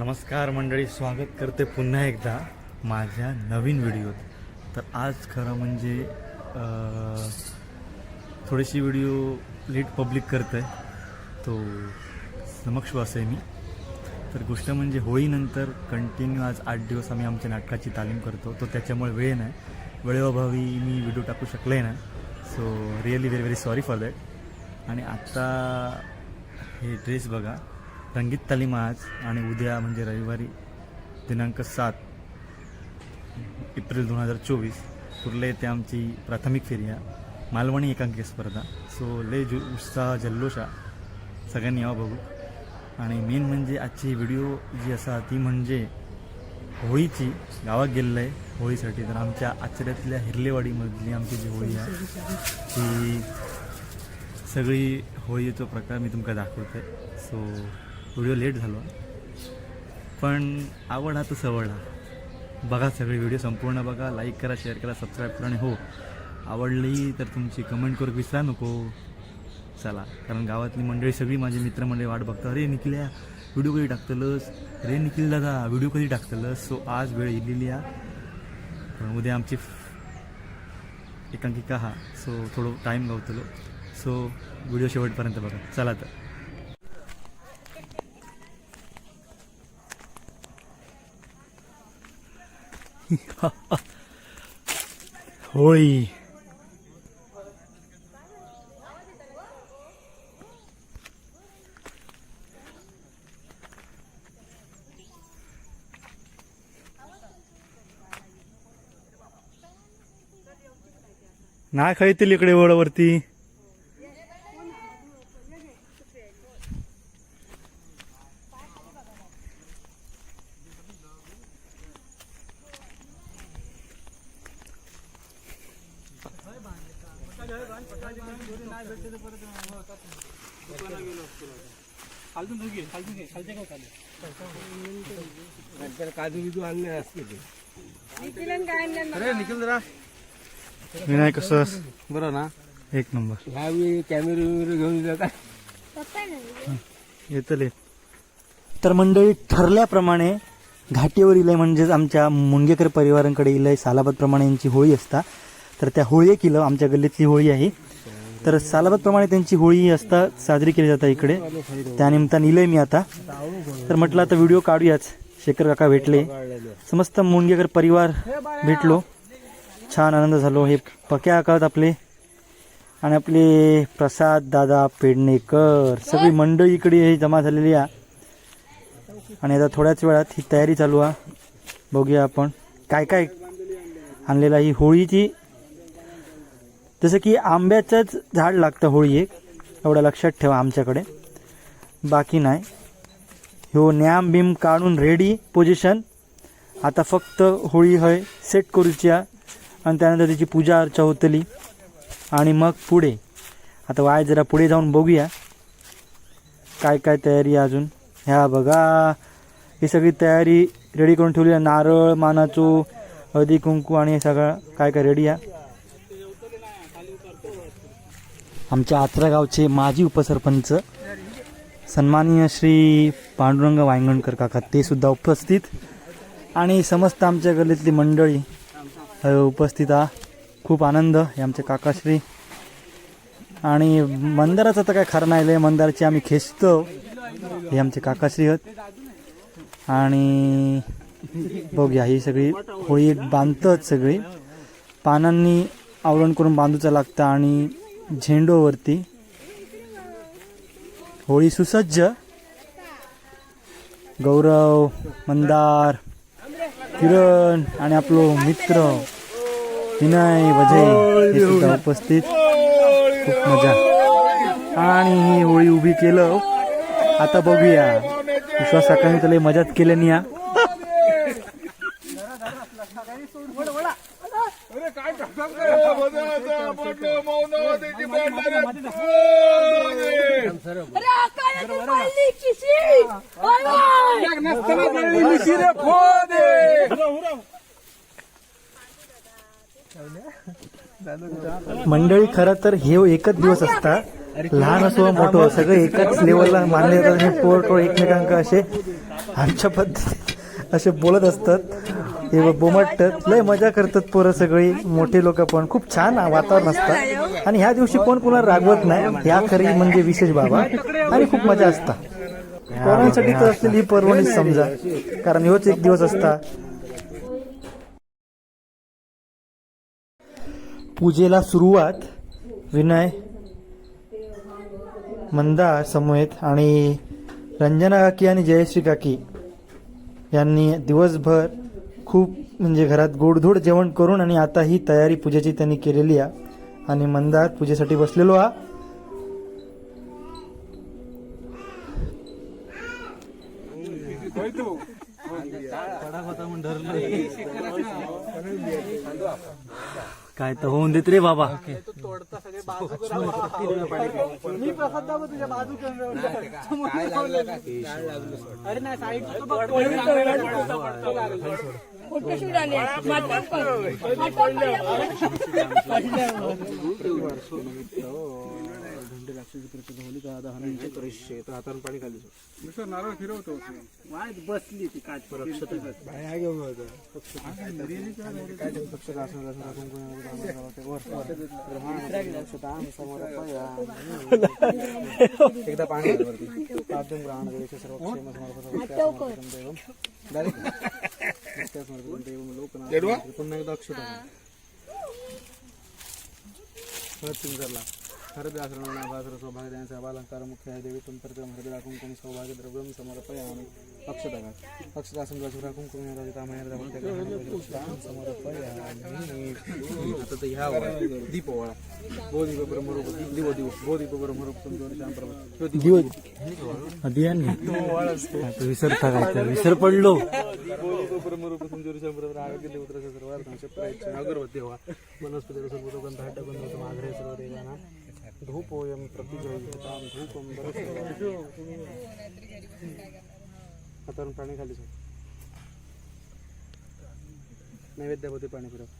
नमस्कार मंडळी स्वागत करते पुन्हा एकदा माझ्या नवीन व्हिडिओत. तर आज खरं म्हणजे थोडीशी व्हिडिओ लेट पब्लिक करत आहे तो समक्ष आहे मी. तर गोष्ट म्हणजे होळीनंतर कंटिन्यू आज आठ दिवस आम्ही आमच्या नाटकाची तालीम करतो. तो त्याच्यामुळे वेळ नाही. वेळेअभावी मी व्हिडिओ टाकू शकले ना so really very very sorry for that आणि आत्ता हे ड्रेस बघा. रंगीत तालीम आज आणि उद्या म्हणजे रविवारी दिनांक सात एप्रिल दोन हजार चोवीस कुर्ले येथे आमची प्राथमिक फेरी आहे मालवणी एकांकिका स्पर्धा. सो लय जो उत्साह जल्लोषा सगळ्यांनी यावं बघू. आणि मेन म्हणजे आजची व्हिडिओ जी असा ती म्हणजे होळीची गावात गेलेलं आहे. होळीसाठी तर आमच्या आचऱ्यातल्या हिरलेवाडीमधली आमची जी होळी आहे ती सगळी होळीचा प्रकार मी तुमका दाखवते सो व्हिडिओ लेट झालो. पण आवड हा तर सवड हा. बघा सगळे व्हिडिओ संपूर्ण बघा लाईक करा शेअर करा सबस्क्राईब करा आणि हो आवडली तर तुमची कमेंट करू विसरा नको. चला कारण गावातली मंडळी सगळी माझी मित्रमंडळी वाट बघतात. अरे निखिल्या व्हिडिओ कधी टाकतलंस? अरे निखिल दादा व्हिडिओ कधी टाकतलंस? सो आज वेळ इलेली आहे पण उद्या आमची एकांकिका हा. सो थोडं टाईम गावतलो. सो व्हिडिओ शेवटपर्यंत बघा. चला तर. होळी नाही खळतील इकडे वळवरती काजू बिजू आणले असते ते विनायक कसं बरं ना? एक नंबर. ह्यावेळी कॅमेरे वगैरे घेऊन जातात येतले. तर मंडळी ठरल्याप्रमाणे घाटीवर इलय म्हणजेच आमच्या मुंगेकर परिवारांकडे इलय सालाबादप्रमाणे यांची होळी असता. तर त्या होळी किलो आमच्या गल्लीतली होळी आहे. तर सालाबादप्रमाणे त्यांची होळी असता साजरी केली जाते इकडे. त्यानिमित्तानं इलय मी आता. तर म्हटलं आता व्हिडिओ काढूयाच. शेखर काका भेटले. समस्त मुंगेकर परिवार भेटलो. छान आनंद झालो. हे पक्या आकात आपले आणि आपले प्रसाद दादा पेडणेकर. सगळी मंडळी इकडे हे जमा झालेली आहे. आणि आता थोड्याच वेळात ही तयारी चालू आहे. बघूया आपण काय काय आणलेला ही होळीची जसं की आंब्याचंच झाड लागतं होळी एक. एवढं लक्षात ठेवा आमच्याकडे. बाकी नाही. हो न्याम बिम काढून रेडी पोझिशन आता फक्त होळी हय सेट करूची आणि त्यानंतर त्याची पूजा अर्चा होतली. आणि मग पुढे. आता वाय जरा पुढे जाऊन बघूया. काय काय तयारी अजून? ह्या बघा. ही सगळी तयारी रेडी करून ठेवली आहे. नारळ मानाचो हळदी कुंकू आणि हे सगळं काय काय रेडी आहे? आमच्या आत्रा गावचे माजी उपसरपंच सन्माननीय श्री पांडुरंग वायंगणकर काका ते सुद्धा उपस्थित. आणि समस्त आमच्या गल्लीतली मंडळी उपस्थित आ. खूप आनंद हे आमचे काकाश्री. आणि मंदाराचं तर काय खरं नाही लय मंदाराची आम्ही खेचतो. हे आमचे काकाश्री आहेत. आणि बघूया ही सगळी होळी एक बांधतात सगळी. पानांनी आवरण करून बांधूचं लागतं आणि झेंडोवरती होळी सुसज्ज. गौरव मंदार किरण आणि आपलो मित्र विनय वजय हे सुद्धा उपस्थित. खूप मजा. आणि ही होळी उभी केलं. आता बघूया. विश्वास काकांनी त्याला मजाच केल्यानी या अरे काय पाहिली किशी मंडळी खरं तर हे एकच दिवस असता. लहान असो मोठं सगळं एकाच लेवलला मानले जातात आणि पोर टोळ एकमेकांक असे आमच्या पद्धती असे बोलत असतात. हे बोमटतात लय मजा करतात पोरं सगळी. मोठे लोक पण. खूप छान वातावरण असतात आणि ह्या दिवशी कोण कोणाला रागवत नाही. ह्या खरी म्हणजे विशेष बाबा. आणि खूप मजा असतात पोरांसाठी तर असलेली ही पर्वणीच समजा. कारण ह्योच एक दिवस असता. पूजेला सुरुवात विनय मंदा समेत आणि रंजना काकी आणि जयश्री काकी यांनी दिवसभर खूप म्हणजे घरात गोडधोड जेवण करून आणि आता ही तयारी पूजेची त्यांनी केलेली आहे. आणि मंदात पूजेसाठी बसलेलो हा काय तर होऊन देत रे बाबा. फोटोशूट आले. नारळ फिरवतो. बसली ती काच. एकदा पाणी सर्व क्षेम समर्पण पुन्हा एकदा अक्षता. हळद पिंजरला हरद आसरण नाभासर सौभाग्य त्यांचा बालंकार मुख्य आहे देवी तुमपर्यंत हृदय कुंकुम सौभाग्य द्रव्यम समर्पयामि। अक्षता अक्षतासन वाचुरा कुंकुम राजिता माहेर समर्पयामि। आता तर ह्या ओळा दीप ओळा बोधी ब्रह्मरूप दिव दिव ब्रह्मरूप श्याम प्रभू। अभियान विसरता काय तर विसर पडलो. ब्रह्मरूप आरोग्य देवत्र अगरबत्ती वनस्पती सर्व गंध हट्ट गंध माघरे सर्व देवाना धूपोयम प्रतिग्रहितां धूपम आता प्राणी खाली सर नैवेद्यामध्ये पाणी फिरव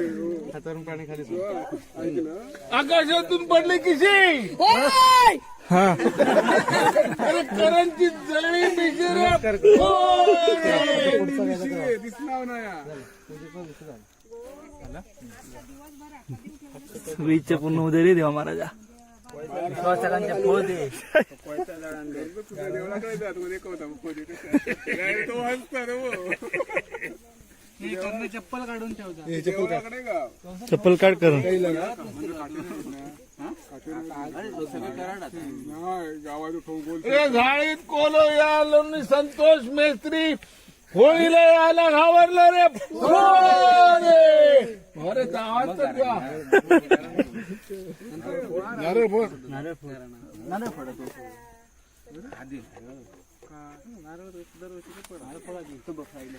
हातावरून पाणी खाली आकाशातून पडले किशी? ओय! अरे करंची जळणी बिजर इच्छा पूर्ण उदय रे देवा महाराजा. सगळ्यांच्या पोळ दे. चप्पल काढून ठेवता चप्पल काढ. झाडीत कोलो नि संतोष मेस्त्री. होळीला यायला घाबरलं रे. अरे गावात जा. नारळ फोड. बघायला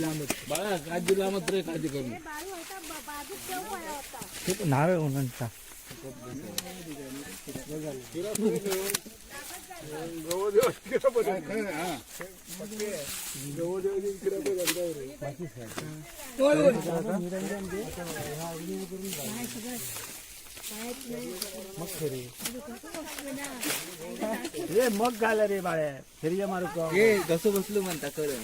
लांबत बाळा काळजी लांबत रे काळजी करून खूप नारळ उन्हांचा हे मग गाला रे बाळ्या फेरिया मारू का हे कसं बसलो म्हणता करण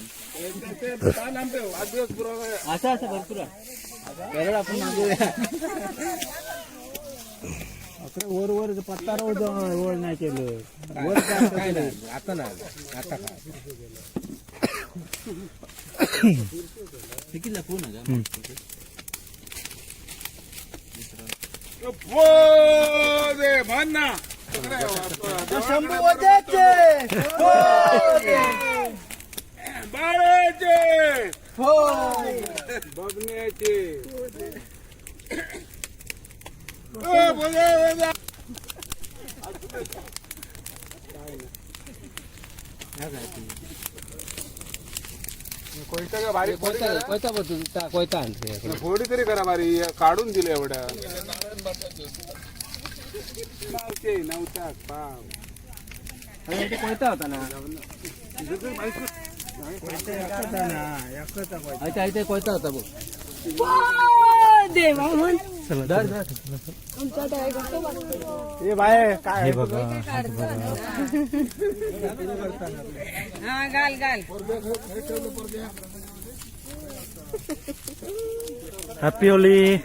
असं असं भरपूर आहे आपण वर वर पत्ता वर नाही केलं वर काय नाही आता नाही आता काय कितीला फोन आहे दे म्हण. ना बाळाचे. बघण्याचे. ओ, बघा, बघा. कोयता का बारीक. कोयता बघतो कोयता आणते. फोडी तरी करा बारी काढून दिले एवढ्या नव्हते नव्हता पाव कोयता होता ना अच्छा इथे कोयता होता बघ देवा म्हण चला धर धर आमचा टायगर तो बघतो. ए बाय काय हे बघा हा घाल घाल हॅपी होली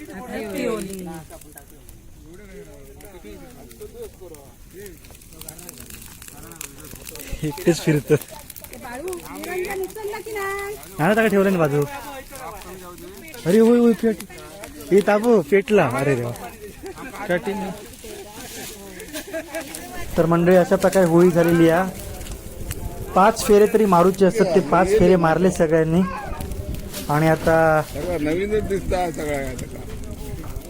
एकटेच फिरत. नाही नाना ताका ठेवलं ना बाजू. अरे होय होय पेट. हे ताबू पेटला. अरे देवा. तर मंडळी अशा प्रकारे होळी झालेली आहे पाच फेरे तरी मारूचे असतात. ते पाच फेरे मारले सगळ्यांनी. आणि आता नवीनच दिसता सगळ्या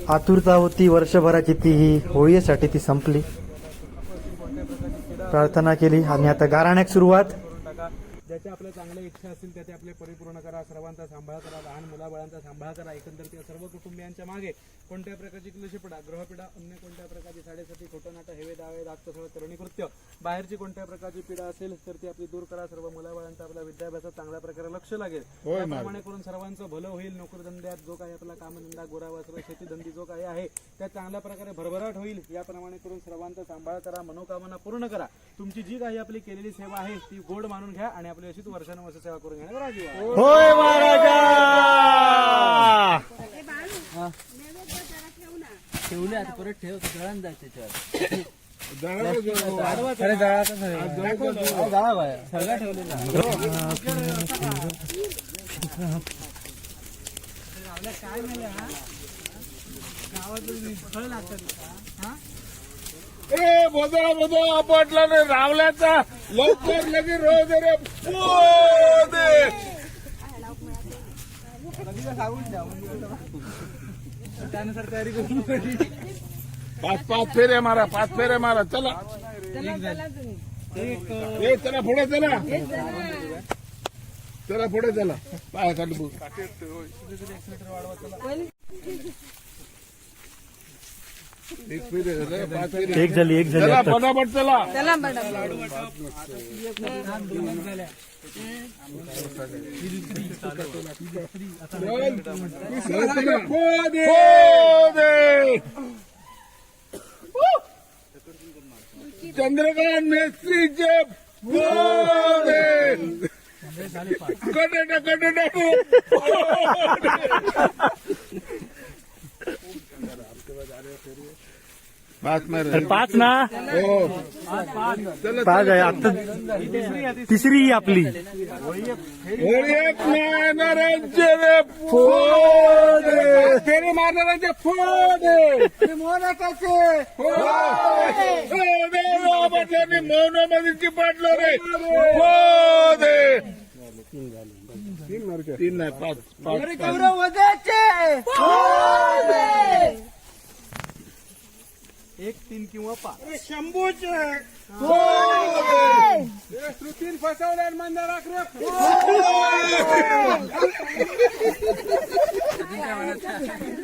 आतुरता होती वर्षभराची ती ही होळीसाठी ती संपली. प्रार्थना केली आणि आता गाराण्याक सुरुवात. ज्याच्या आपल्या चांगल्या इच्छा असतील त्याचे आपले परिपूर्ण करा सर्वांचा सांभाळ करा लहान मुलाबाळांचा सांभाळ करा एकंदर त्या सर्व कुटुंबियांच्या मागे. कोणत्या प्रकारची क्लेशपीडा ग्रहपीडा अन्य कोणत्या प्रकारची साडेसाठी खोटं नाटं हेवे दावे दागतसळ करणी कृत्य. बाहेरची कोणत्या प्रकारची पीडा असेल तर ती आपली दूर करा सर्व मुलाबाळांचा आपल्या विद्याभ्यासात चांगल्या प्रकारे लक्ष लागेल. त्याप्रमाणे करून सर्वांचं भलं होईल नोकरधंद्यात जो काही आपला कामधंदा गोरावासर शेतीधंदी जो काही आहे त्या चांगल्या प्रकारे भरभराट होईल. याप्रमाणे करून सर्वांचा सांभाळ करा मनोकामना पूर्ण करा. तुमची जी काही आपली केलेली सेवा आहे ती गोड मानून घ्या आणि आपली अशीच वर्षानुवर्ष सेवा करून घेण्यावर राजी. होय महाराजा! ठेवले आता परत ठेव जळण जाय त्याच्यावर. अरे जळा जळा बाया. सगळा ठेवलेला ए पटला रे रावल्याचा. लवकर लगे रोज रे. पोदे. त्यानुसार तयारी करून पाच पाच फेरे मारा पाच फेरे मारा चला. ए चला पुढे चला. चला पुढे चला. पाय बघ. एक झाले, एक झाली आता पटापट चला चला. चंद्रकांत मेस्त्रीचे पोदे. कटट कटट पाच ना? हो. पाच आहे. आता तिसरी ही आपली. एक नारायणाचे रे फोडे. फेरी मारणाऱ्यांचे मौनामध्ये चिपाटलो रे. फोडे. तीन नाही पाच पाच एक तीन किंवा पाच. शंभूच. तीन फसवल्या मंदार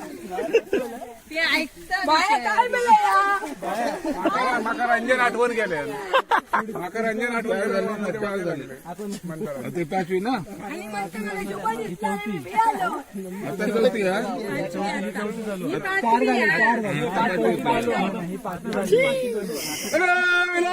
ते ऐकतात बाया काय बोलया माका रंजन आठवण गेले माका रंजन आठवण झाले ते पाचवी ना. आता चौथी हा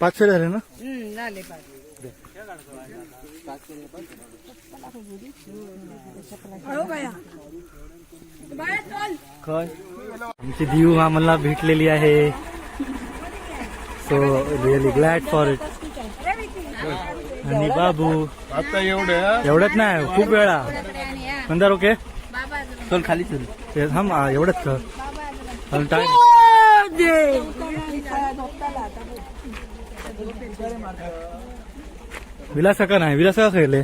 पाच वेळ झाले ना? हम्म, झाले पाच. अहो बाया. बाया चल. काय? आमची दिव आम्हाला भेटलेली आहे. So really glad for it आणि बाबू. आता एवढ्या? एवढ्यात नाही खूप वेळा. मंदार ओके चल खाली चल. थांब आ, एवढंच कर. टाइम विलास का नाही विलास का खेळले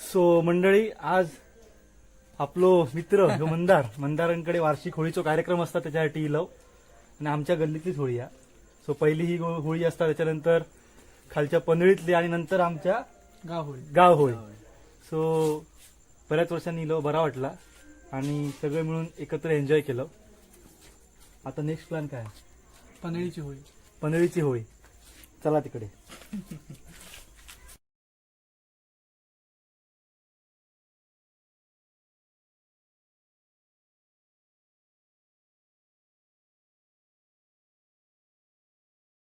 सो मंडळी आज आपलो मित्र जो मंदार मंदारांकडे वार्षिक होळीचो कार्यक्रम असता त्याच्यासाठी इलव आणि आमच्या गल्लीतलीच होळी आहे सो पहिली ही होळी असता त्याच्यानंतर खालच्या पनळीतली आणि नंतर आमच्या गाव होईल गाव होळी. सो बऱ्याच वर्षांनी इलो बरा वाटला. आणि सगळे मिळून एकत्र एन्जॉय केलं. आता नेक्स्ट प्लॅन काय? पनळीची होळी. पनळीची होळी. चला तिकडे.